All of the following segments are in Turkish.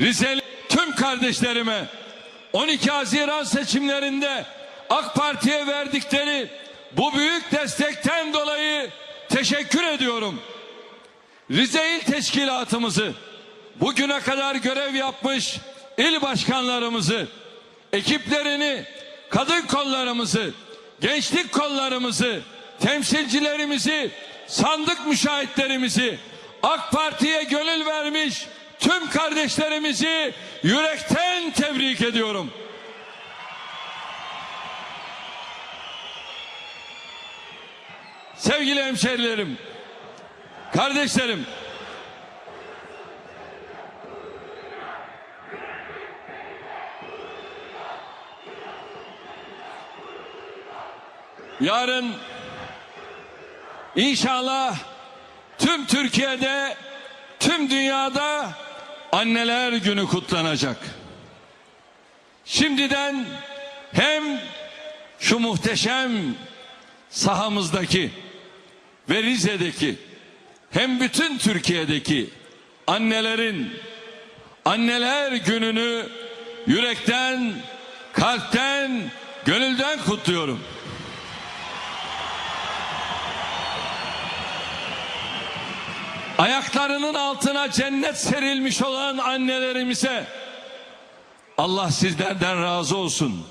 Rizeli tüm kardeşlerime 12 Haziran seçimlerinde AK Parti'ye verdikleri bu büyük destekten dolayı teşekkür ediyorum. Rize İl Teşkilatımızı, bugüne kadar görev yapmış il başkanlarımızı, ekiplerini, kadın kollarımızı, gençlik kollarımızı, temsilcilerimizi, sandık müşahitlerimizi, AK Parti'ye gönül vermiş tüm kardeşlerimizi yürekten tebrik ediyorum. Sevgili hemşerilerim, kardeşlerim, yarın inşallah tüm Türkiye'de, tüm dünyada anneler günü kutlanacak. Şimdiden hem şu muhteşem sahamızdaki ve Rize'deki hem bütün Türkiye'deki annelerin anneler gününü yürekten, kalpten, gönülden kutluyorum. Ayaklarının altına cennet serilmiş olan annelerimize Allah sizlerden razı olsun.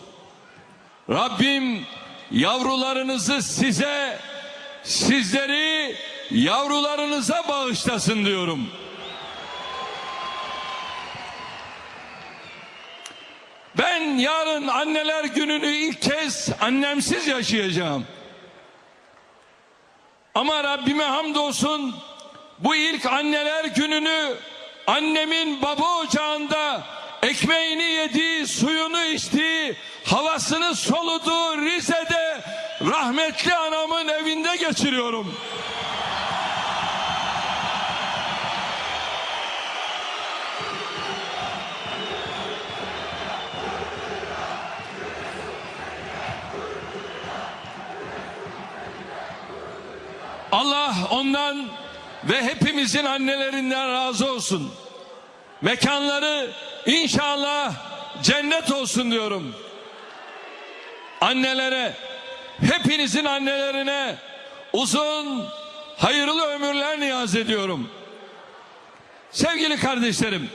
Rabbim yavrularınızı size, sizleri yavrularınıza bağışlasın diyorum. Ben yarın anneler gününü ilk kez annemsiz yaşayacağım. Ama Rabbime hamdolsun bu ilk anneler gününü annemin baba ocağında ekmeğini yediği, suyunu içtiği, havasını soluduğu Rize'de rahmetli anamın evinde geçiriyorum. Allah ondan ve hepimizin annelerinden razı olsun. Mekanları inşallah cennet olsun diyorum. Annelere, hepinizin annelerine uzun, hayırlı ömürler niyaz ediyorum. Sevgili kardeşlerim,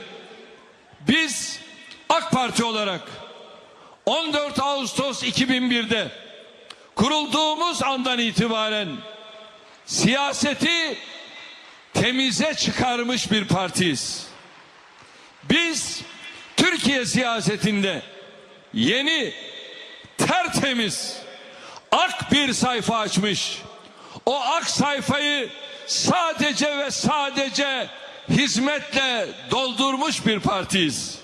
biz AK Parti olarak 14 Ağustos 2001'de kurulduğumuz andan itibaren siyaseti temize çıkarmış bir partiyiz. Biz Türkiye siyasetinde yeni, tertemiz, ak bir sayfa açmış. O ak sayfayı sadece ve sadece hizmetle doldurmuş bir partiyiz.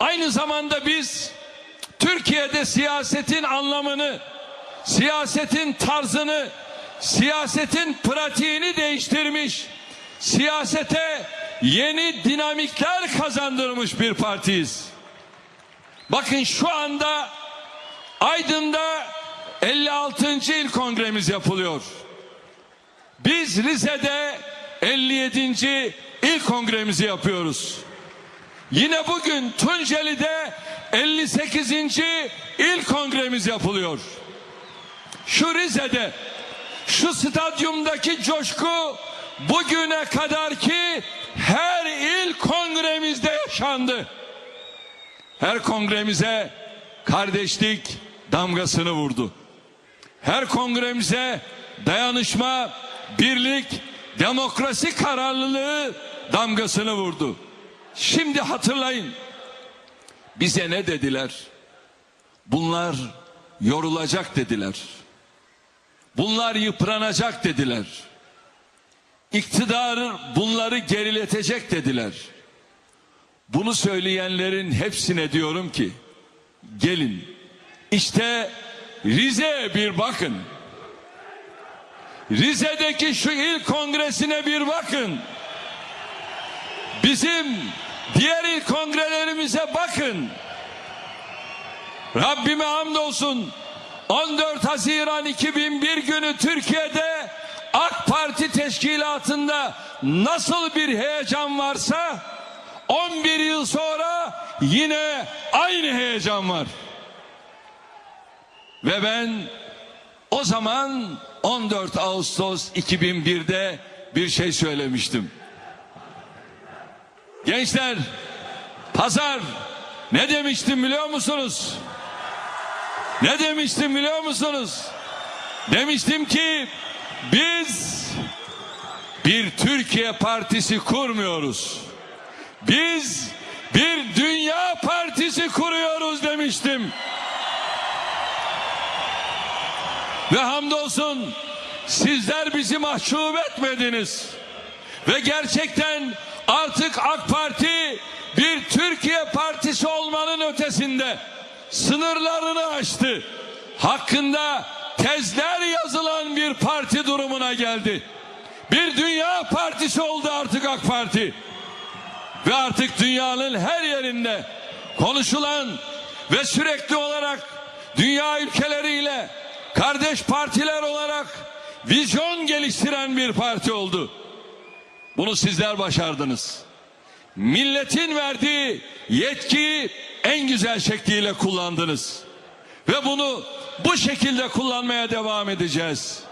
Aynı zamanda biz Türkiye'de siyasetin anlamını, siyasetin tarzını, siyasetin pratiğini değiştirmiş, siyasete yeni dinamikler kazandırmış bir partiyiz. Bakın şu anda Aydın'da 56. il kongremiz yapılıyor. Biz Rize'de 57. il kongremizi yapıyoruz. Yine bugün Tunceli'de 58. il kongremiz yapılıyor. Şu Rize'de şu stadyumdaki coşku bugüne kadar ki her il kongremizde yaşandı. Her kongremize kardeşlik damgasını vurdu. Her kongremize dayanışma, birlik, demokrasi kararlılığı damgasını vurdu. Şimdi hatırlayın. Bize ne dediler? Bunlar yorulacak dediler. Bunlar yıpranacak dediler. İktidarı bunları geriletecek dediler. Bunu söyleyenlerin hepsine diyorum ki gelin işte Rize'ye bir bakın. Rize'deki şu il kongresine bir bakın. Bizim diğer il kongrelerimize bakın. Rabbime hamdolsun 14 Haziran 2001 günü Türkiye'de AK Parti teşkilatında nasıl bir heyecan varsa 11 yıl sonra yine aynı heyecan var. Ve ben o zaman 14 Ağustos 2001'de bir şey söylemiştim. Gençler, pazar ne demiştim biliyor musunuz? Ne demiştim biliyor musunuz? Demiştim ki biz bir Türkiye partisi kurmuyoruz. Biz bir dünya partisi kuruyoruz demiştim. Ve hamdolsun sizler bizi mahcup etmediniz. Ve gerçekten artık AK Parti bir Türkiye partisi olmanın ötesinde sınırlarını aştı. Hakkında tezler yazılan bir parti durumuna geldi. Bir dünya partisi oldu artık AK Parti. Ve artık dünyanın her yerinde konuşulan ve sürekli olarak dünya ülkeleriyle kardeş partiler olarak vizyon geliştiren bir parti oldu. Bunu sizler başardınız. Milletin verdiği yetkiyi en güzel şekliyle kullandınız. Ve bunu bu şekilde kullanmaya devam edeceğiz.